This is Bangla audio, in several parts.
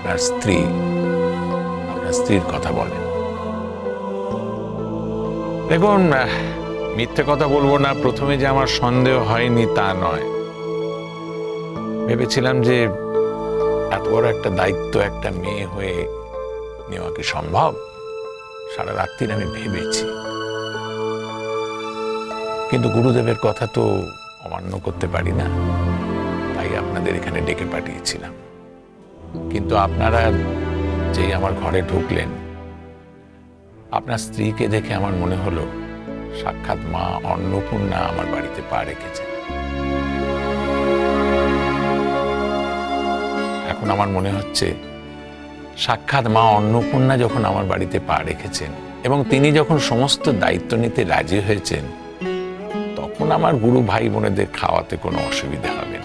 আপনার স্ত্রী আপনার স্ত্রীর কথা বলেন। দেখুন, মিথ্যে কথা বলব না, প্রথমে যে আমার সন্দেহ হয়নি তা নয়। ভেবেছিলাম যে এত বড় একটা দায়িত্ব একটা মেয়ে হয়ে নেওয়া কি সম্ভব? সারা রাত্রির আমি ভেবেছি। কিন্তু গুরুদেবের কথা তো অমান্য করতে পারি না। তাই আপনাদের এখানে ডেকে পাঠিয়েছিলাম। কিন্তু আপনারা যেই আমার ঘরে ঢুকলেন, আপনার স্ত্রীকে দেখে আমার মনে হলো, সাক্ষাৎ মা অন্নপূর্ণা আমার বাড়িতে পা রেখেছে এখন আমার মনে হচ্ছে, সাক্ষাৎ মা অন্নপূর্ণা যখন আমার বাড়িতে পা রেখেছেন এবং তিনি যখন সমস্ত দায়িত্ব নিতে রাজি হয়েছেন, তখন আমার গুরু ভাই বোনেদের খাওয়াতে কোনো অসুবিধা হবে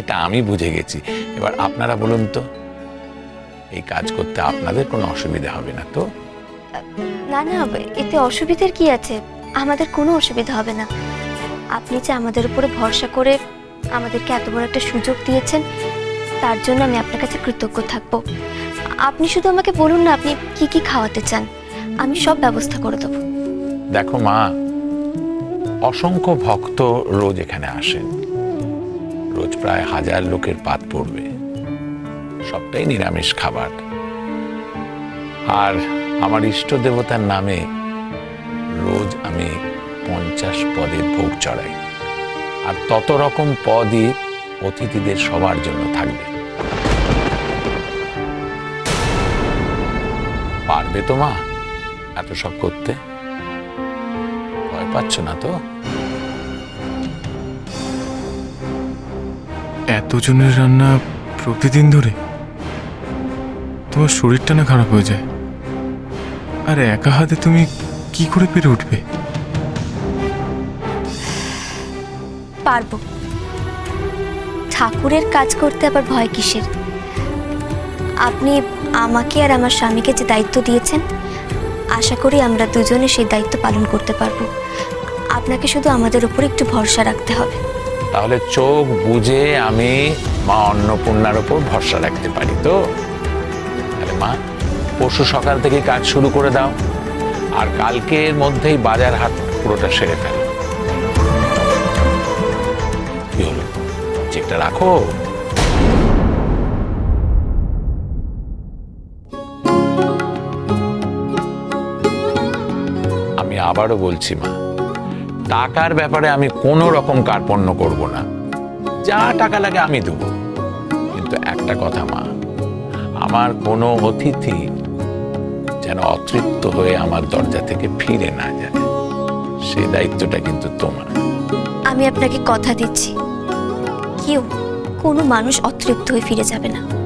এটা আমি বুঝে গেছি। এবার আপনারা বলুন তো এই কাজ করতে আপনাদের কোনো অসুবিধা হবে না তো? না না এতে অসুবিধার কি আছে? আমাদের কোনো অসুবিধা হবে না। আপনি যে আমাদের উপরে ভরসা করে আমাদেরকে এত বড় একটা সুযোগ দিয়েছেন তার জন্য আমি আপনার কাছে কৃতজ্ঞ থাকব। আপনি শুধু আমাকে বলুন না আপনি কি কি খাওয়াতে চান? আমি সব ব্যবস্থা করে দেবো। দেখো মা অসংখ্য ভক্ত রোজ এখানে আসেন। রোজ প্রায় হাজার লোকের পাত পড়বে। সবটাই নিরামিষ খাবার। আর আমার ইষ্ট দেবতার নামে রোজ আমি পঞ্চাশ পদের ভোগ চড়াই। আর তত রকম পদই অতিথিদের সবার জন্য থাকবে। পারবে তো মা? এত সব করতে? ভয় পাচ্ছ না তো? এতজনের রান্না প্রতিদিন ধরে? তোমার শরীরটা না খারাপ হয়ে যায়? আর একা হাতে তুমি কি করে পেরে উঠবে? পারব। ঠাকুরের কাজ করতে আবার ভয় কিসের? আপনি আমাকে আর আমার স্বামীকে যে দায়িত্ব দিয়েছেন, আশা করি আমরা দুজনে সেই দায়িত্ব পালন করতে পারব। আপনাকে শুধু আমাদের উপর একটু ভরসা রাখতে হবে। তাহলে চোখ বুঝে আমি মা অন্নপূর্ণার ওপর ভরসা রাখতে পারি তো? মা, পরশু সকাল থেকে কাজ শুরু করে দাও, আর কালকের মধ্যেই বাজার হাট পুরোটা সেরে ফেলো। কি হলো? চেকটা রাখো। আমি আবারও বলছি মা টাকার ব্যাপারে আমি কোনো রকম কার্পণ্য করব না। যা টাকা লাগে আমি দেব। কিন্তু একটা কথা মা, আমার কোনো অতিথি যেন অতৃপ্ত হয়ে আমার দরজা থেকে ফিরে না যায়। সে দায়িত্বটা কিন্তু তোমার। আমি আপনাকে কথা দিচ্ছি। কেউ কোনো মানুষ অতৃপ্ত হয়ে ফিরে যাবে না।